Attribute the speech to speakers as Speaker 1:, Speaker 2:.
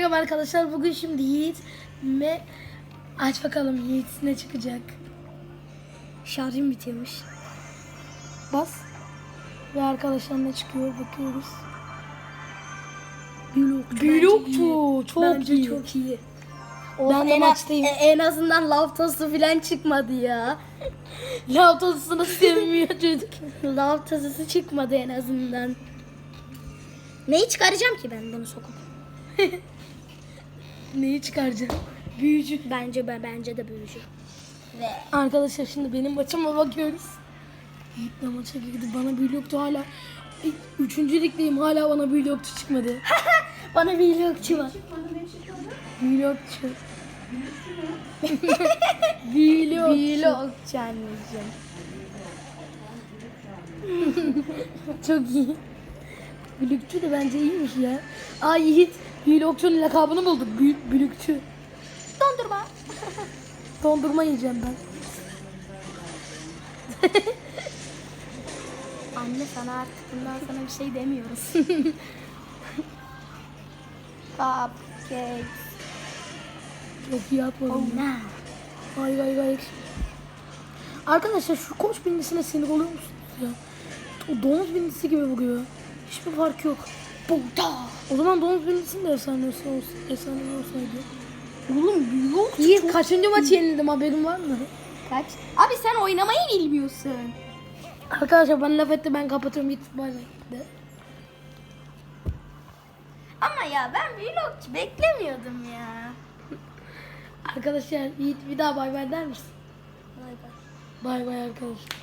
Speaker 1: Merhaba arkadaşlar bugün şimdi Yiğit ve aç bakalım Yiğit ne çıkacak.
Speaker 2: Şarjım bitiyormuş.
Speaker 1: Bas. Ve arkadaşlar ne çıkıyor bakıyoruz. Blok. Blokçu. Çok
Speaker 2: Bence
Speaker 1: iyi.
Speaker 2: çok iyi.
Speaker 1: Ben de
Speaker 2: en,
Speaker 1: maçtayım.
Speaker 2: e- en azından lav tostu falan çıkmadı ya.
Speaker 1: Lav tozusunu sevmiyor çocuk.
Speaker 2: lav tostu çıkmadı en azından. Neyi çıkaracağım ki ben bunu sokup?
Speaker 1: Neyi çıkaracağım? Büyücü.
Speaker 2: Bence ben bence de büyücü. Ve
Speaker 1: Arkadaşlar şimdi benim maçıma bakıyoruz. Yiğit de maça girdi. Bana bloktu hala. Üçüncü ligdeyim hala bana bloktu çıkmadı.
Speaker 2: bana bir ilokçu var.
Speaker 1: Blokçu. Blokçu.
Speaker 2: Blokçu anneciğim.
Speaker 1: Çok iyi. Blokçu da bence iyiymiş ya. Aa Yiğit. Blokçu'nun lakabını bulduk. Büyük blokçu.
Speaker 2: Dondurma.
Speaker 1: Dondurma yiyeceğim ben.
Speaker 2: Anne sana artık bundan sonra bir şey demiyoruz. Cupcakes.
Speaker 1: Çok iyi atmadım.
Speaker 2: Oh no.
Speaker 1: Hayır hayır hayır. Arkadaşlar şu koç bindisine sinir oluyor musunuz ya? O domuz bindisi gibi vuruyor. Hiçbir fark yok.
Speaker 2: Burada.
Speaker 1: O zaman domuz bindisinin de efsanesi olsun, efsane olsaydı. Oğlum yok.
Speaker 2: İyi.
Speaker 1: Kaçıncı maç yenildim haberin var mı?
Speaker 2: Kaç? Abi sen oynamayı bilmiyorsun.
Speaker 1: Arkadaşlar ben laf etti ben kapatıyorum git bay bay.
Speaker 2: Ama ya ben vlog beklemiyordum ya.
Speaker 1: Arkadaşlar Yiğit bir daha bay bay der misin?
Speaker 2: Vay be.
Speaker 1: Bay bay arkadaşlar.